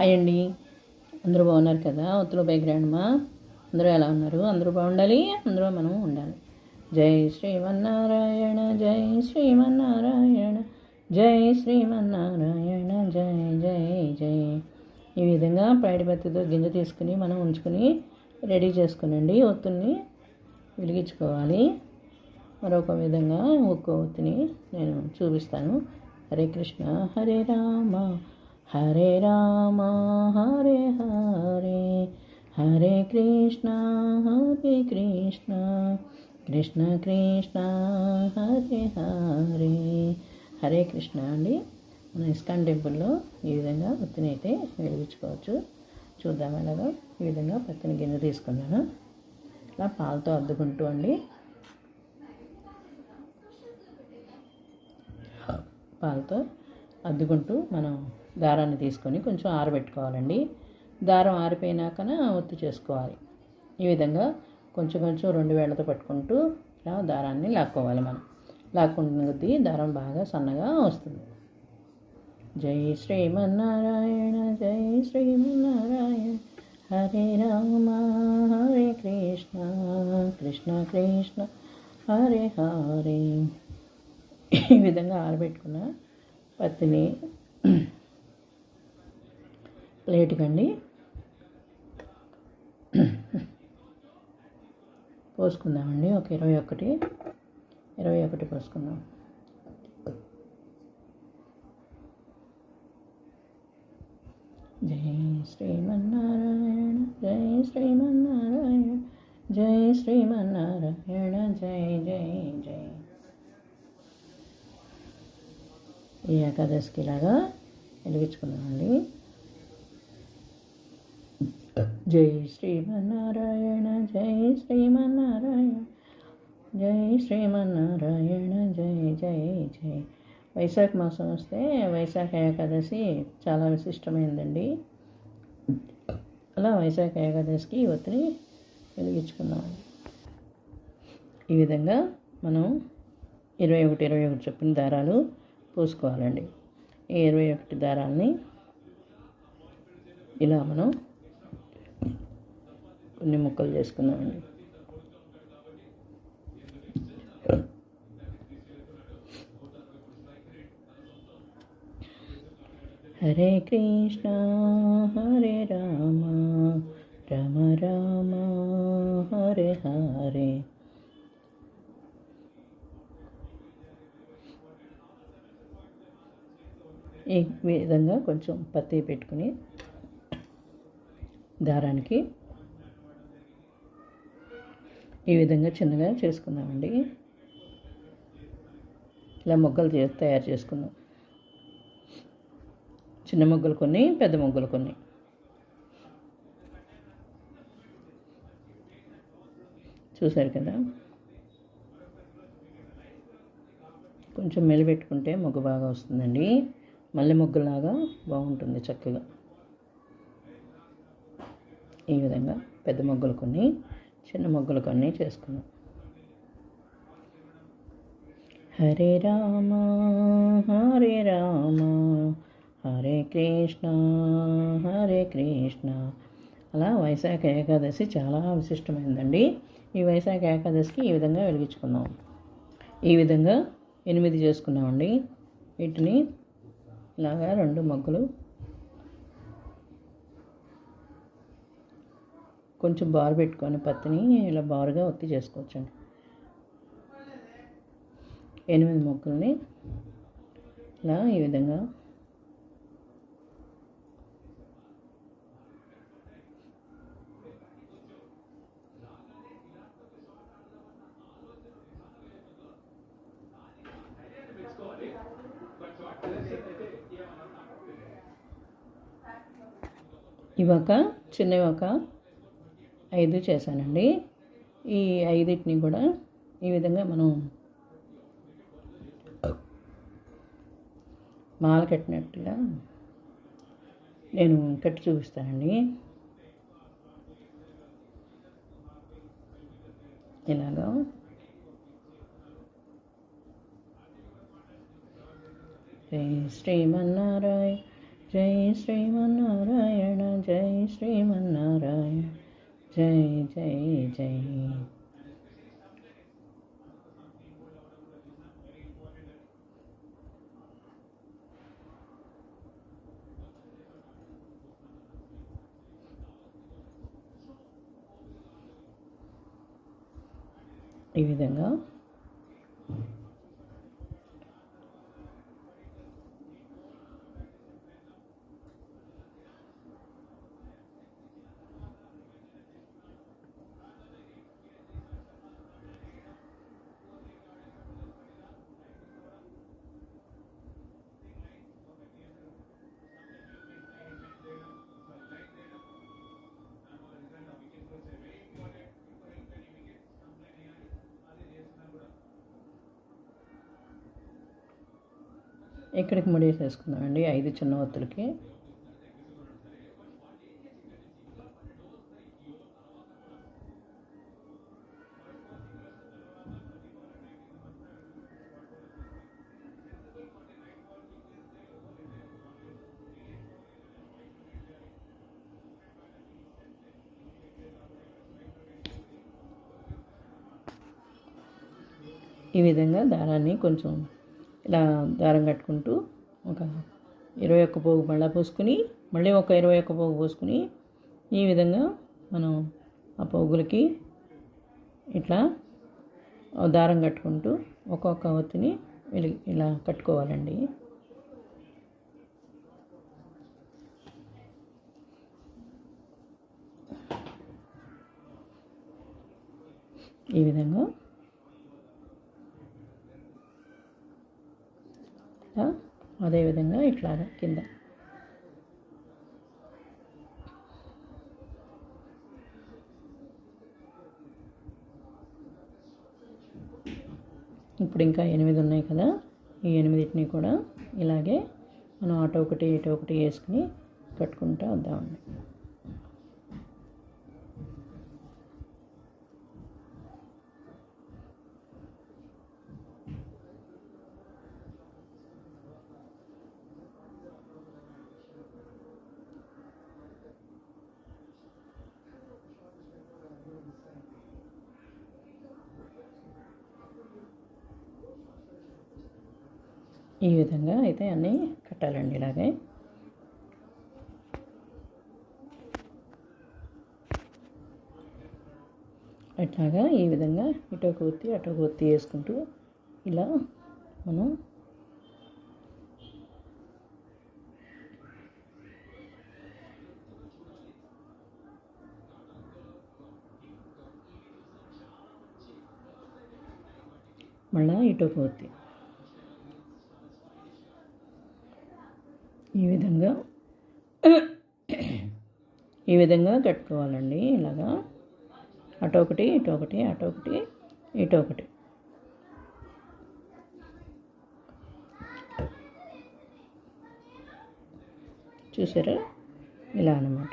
Hi అండి. అందరూ బాగున్నారు కదా? ఉత్తర బై గ్రాండ్మా అందరూ ఎలా ఉన్నారు? అందరూ బాగుండాలి? అందరూ మనం ఉండాలి. జై శ్రీమన్నారాయణ జై శ్రీమన్నారాయణ జై శ్రీమన్నారాయణ జై జై జై. ఈ విధంగా పైడి బత్తితో గింజ తీసుకుని మనం ఉంచుకుని రెడీ చేసుకునండి. ఒత్తుల్ని వెలిగించుకోవాలి. మరొక విధంగా ఒక్కో ఒత్తిని నేను చూపిస్తాను. హరే కృష్ణ హరే రామ. హరే రామ హరే హరే హరే కృష్ణ హరే కృష్ణ కృష్ణ కృష్ణ హరే హరే. హరే కృష్ణ అండి. మన ఇస్కాన్ టెంపుల్లో ఈ విధంగా పత్తిని అయితే వెలిగించుకోవచ్చు. చూద్దాం ఎలాగా ఈ విధంగా పత్తిని గిన్నె తీసుకున్నాను. ఇలా పాలతో అద్దుకుంటూ అండి. పాలతో అద్దుకుంటూ మనం దారాన్ని తీసుకొని కొంచెం ఆరబెట్టుకోవాలండి. దారం ఆరిపోయినాకన ఒత్తి చేసుకోవాలి. ఈ విధంగా కొంచెం కొంచెం రెండు వేళ్ళతో పట్టుకుంటూ ఇలా దారాన్ని లాక్కోవాలి మనం. లాక్కుంటున్న కొద్దీ దారం బాగా సన్నగా వస్తుంది. జై శ్రీమన్నారాయణ జై శ్రీమన్నారాయణ. హరే రామ హరే కృష్ణ కృష్ణ కృష్ణ హరే హరే. ఈ విధంగా ఆరబెట్టుకున్న పత్తిని ప్లేట్కండి. పోసుకుందామండి. ఒక ఇరవై ఒకటి. ఇరవై ఒకటి పోసుకుందాం. జై శ్రీమన్నారాయణ జై శ్రీమన్నారాయణ జై శ్రీమన్నారాయణ జై జై జై. ఈ ఏకాదశికి ఇలాగా వెలిగించుకున్నామండి జై శ్రీమన్నారాయణ జై శ్రీమన్నారాయణ జై శ్రీమన్నారాయణ జై జై జై. వైశాఖ మాసం వస్తే వైశాఖ ఏకాదశి చాలా విశిష్టమైందండి. అలా వైశాఖ ఏకాదశికి ఈ వెలిగించుకుందాం. ఈ విధంగా మనం ఇరవై ఒకటి ఇరవై ఒకటి చొప్పున దారాలు పోసుకోవాలండి. ఈ ఇరవై ఒకటి దారాలని ఇలా మనం కొన్ని ముక్కలు చేసుకుందామండి. హరే కృష్ణ హరే రామ రామ రామ హరే హరే. ఈ విధంగా కొంచెం పత్తి పెట్టుకుని దారానికి ఈ విధంగా చిన్నగా చేసుకున్నామండి ఇలా మొగ్గలు తయారు చేసుకున్నాం చిన్న మొగ్గలు కొన్ని పెద్ద మొగ్గలు కొన్ని. చూసారు కదా? కొంచెం మెలిపెట్టుకుంటే మొగ్గు బాగా వస్తుందండి. మల్లె మొగ్గులాగా బాగుంటుంది చక్కగా. ఈ విధంగా పెద్ద మొగ్గలు కొన్ని. చిన్న మొగ్గలు కొన్ని చేసుకున్నాం. హరే రామ హరే రామ హరే కృష్ణ హరే కృష్ణ. అలా వైశాఖ ఏకాదశి చాలా విశిష్టమైందండి. ఈ వైశాఖ ఏకాదశికి ఈ విధంగా వెలిగించుకున్నాం ఈ విధంగా ఎనిమిది చేసుకున్నామండి. వీటిని ఇలాగా రెండు మొగ్గలు కొంచెం బారు పెట్టుకొని పత్తిని ఇలా బారుగా ఒత్తి చేసుకోవచ్చండి. ఎనిమిది మొక్కల్ని ఇలా ఈ విధంగా ఇవొక చిన్నవి ఒక ఐదు చేశానండి. ఈ ఐదిటిని కూడా ఈ విధంగా మనం మాల కట్టినట్టుగా నేను కట్టి చూపిస్తానండి. ఇలాగా. జై శ్రీమన్నారాయణ జై శ్రీమన్నారాయణ జై శ్రీమన్నారాయణ జై జై జై ఈ విధంగా ఇక్కడికి ముడేసేసుకుందామండి ఐదు చిన్న ఒత్తులకి. ఈ విధంగా దారాన్ని కొంచెం ఇలా దారం కట్టుకుంటూ ఒక ఇరవై ఒక్క పోగు మళ్ళా పోసుకుని మళ్ళీ ఒక ఇరవై ఒక్క పోగు పోసుకుని ఈ విధంగా మనం ఆ పోగులకి ఇట్లా దారం కట్టుకుంటూ ఒక్కొక్క ఒత్తిని ఇలా కట్టుకోవాలండి. ఈ విధంగా ఇలా అదేవిధంగా ఇట్లాగా కింద. ఇప్పుడు ఇంకా ఎనిమిది ఉన్నాయి కదా ఈ ఎనిమిదిటిని కూడా ఇలాగే మనం అటు ఒకటి ఇటు ఒకటి వేసుకుని కట్టుకుంటూ వద్దామండి. ఈ విధంగా అయితే అన్నీ కట్టాలండి ఇలాగే. అట్లాగా ఈ విధంగా ఇటు ఒక ఒత్తి అటు ఒక ఒత్తి వేసుకుంటూ ఇలా మనం మళ్ళా ఇటు ఒక ఈ విధంగా ఈ విధంగా కట్టుకోవాలండి ఇలాగా. అటు ఒకటి ఇటు ఒకటి ఒకటి ఇటు ఒకటి. చూసారా? ఇలా అన్నమాట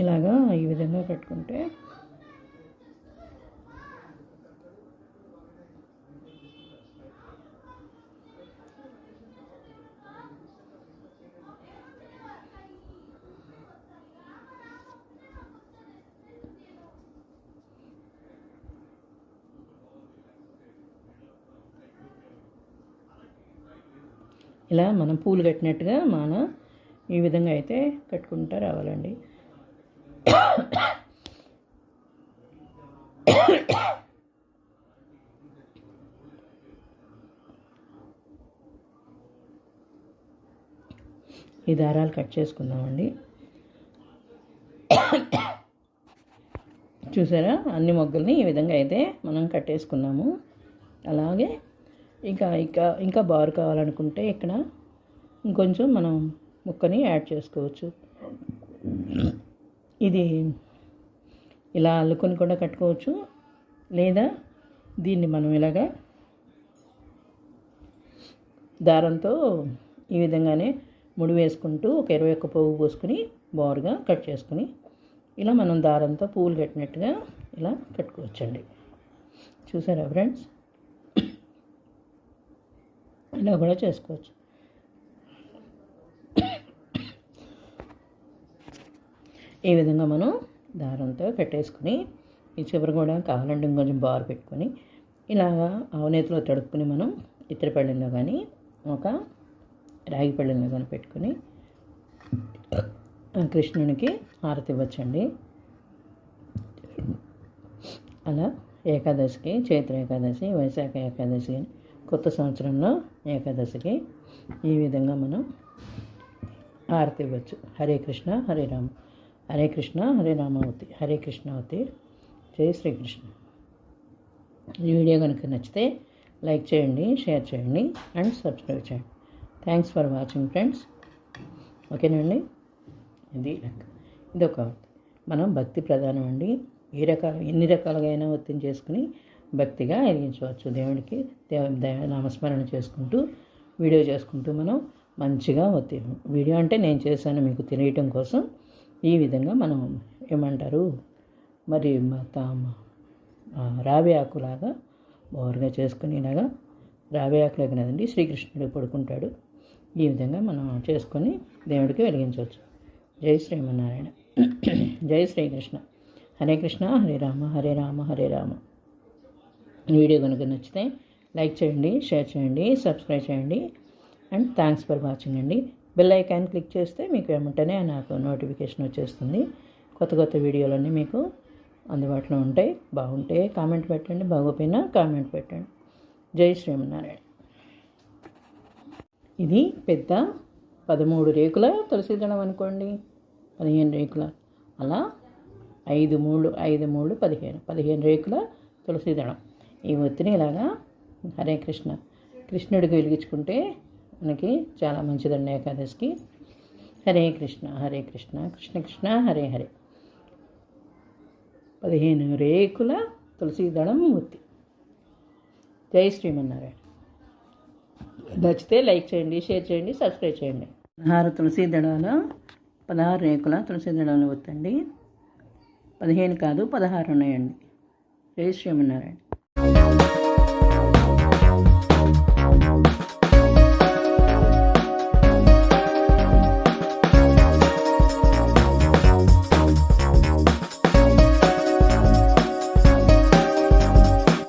ఇలాగా ఈ విధంగా కట్టుకుంటే ఇలా మనం పూలు కట్టినట్టుగా మన ఈ విధంగా అయితే కట్టుకుంటూ రావాలండి. ఈ దారాలు కట్ చేసుకుందామండి. చూసారా? అన్ని మొగ్గల్ని ఈ విధంగా అయితే మనం కట్టేసుకున్నాము. అలాగే ఇంకా ఇంకా ఇంకా బారు కావాలనుకుంటే ఇక్కడ ఇంకొంచెం మనం ముక్కని యాడ్ చేసుకోవచ్చు. ఇది ఇలా అల్లుకొని కూడా కట్టుకోవచ్చు. లేదా దీన్ని మనం ఇలాగా దారంతో ఈ విధంగానే ముడి వేసుకుంటూ ఒక ఇరవై ఒక్క పువ్వు పోసుకుని బోరుగా కట్ చేసుకుని ఇలా మనం దారంతో పువ్వులు కట్టినట్టుగా ఇలా కట్టుకోవచ్చండి. చూసారా ఫ్రెండ్స్? ఇలా కూడా చేసుకోవచ్చు. ఈ విధంగా మనం దారంతో కట్టేసుకుని ఈ చివరి కూడా కావాలంటే ఇంకొంచెం బారు పెట్టుకొని ఇలాగా అవనేతిలో తడుపుకుని మనం ఇత్తడి పళ్ళెంలో కానీ ఒక రాగి పళ్ళెంలో కానీ పెట్టుకుని కృష్ణునికి హారతి ఇవ్వచ్చండి. అలా ఏకాదశికి చైత్ర ఏకాదశి వైశాఖ ఏకాదశి అని కొత్త సంవత్సరంలో ఏకాదశికి ఈ విధంగా మనం హారతి ఇవ్వచ్చు. హరే కృష్ణ హరే రామ. హరే కృష్ణ హరే రామావతి. హరే కృష్ణావతి. జై శ్రీకృష్ణ. ఈ వీడియో కనుక నచ్చితే లైక్ చేయండి షేర్ చేయండి అండ్ సబ్స్క్రైబ్ చేయండి. థ్యాంక్స్ ఫర్ వాచింగ్ ఫ్రెండ్స్ ఓకేనండి? ఇది ఇది ఒక మనం భక్తి ప్రధానం అండి. ఏ రకాల ఎన్ని రకాలుగా అయినా ఒత్తిడి చేసుకుని భక్తిగా వెలిగించవచ్చు దేవుడికి దేవ దేవ నామస్మరణ చేసుకుంటూ వీడియో చేసుకుంటూ మనం మంచిగా వచ్చే వీడియో అంటే నేను చేశాను మీకు తెలియటం కోసం ఈ విధంగా మనం ఏమంటారు? మరి మా తామ రావి ఆకులాగా బోరుగా చేసుకుని ఇలాగా రావి ఆకులాగా కదండి శ్రీకృష్ణుడు పడుకుంటాడు. ఈ విధంగా మనం చేసుకొని దేవుడికి వెలిగించవచ్చు. జై శ్రీమన్నారాయణ. జై శ్రీకృష్ణ. హరే కృష్ణ. హరే రామ. హరే రామ. హరే రామ. వీడియో కనుక నచ్చితే లైక్ చేయండి షేర్ చేయండి సబ్స్క్రైబ్ చేయండి. అండ్ థ్యాంక్స్ ఫర్ వాచింగ్ అండి. బెల్ ఐకాన్ క్లిక్ చేస్తే మీకు వెంటనే నాకు నోటిఫికేషన్ వచ్చేస్తుంది. కొత్త కొత్త వీడియోలన్నీ మీకు అందుబాటులో ఉంటాయి. బాగుంటే కామెంట్ పెట్టండి బాగోపోయినా కామెంట్ పెట్టండి. జై శ్రీమన్నారాయణ. ఇది పెద్ద పదమూడు రేకుల తులసి దళం అనుకోండి. పదిహేను రేకుల. అలా ఐదు మూడు ఐదు మూడు పదిహేను. పదిహేను రేకుల తులసి దళం ఈ ఒత్తిని ఇలాగా హరే కృష్ణ. కృష్ణుడికి వెలిగించుకుంటే మనకి చాలా మంచిదండి ఏకాదశికి. హరే కృష్ణ హరే కృష్ణ కృష్ణ కృష్ణ హరే హరే. పదిహేను రేకుల తులసి దళం ఒత్తి జై శ్రీమన్నారాయణ. నచ్చితే లైక్ చేయండి షేర్ చేయండి సబ్స్క్రైబ్ చేయండి. పదహారు తులసి దళాలు పదహారు రేకుల తులసి దళాలు ఒత్తండి. పదిహేను కాదు పదహారు ఉన్నాయండి. జై శ్రీమన్నారాయణ.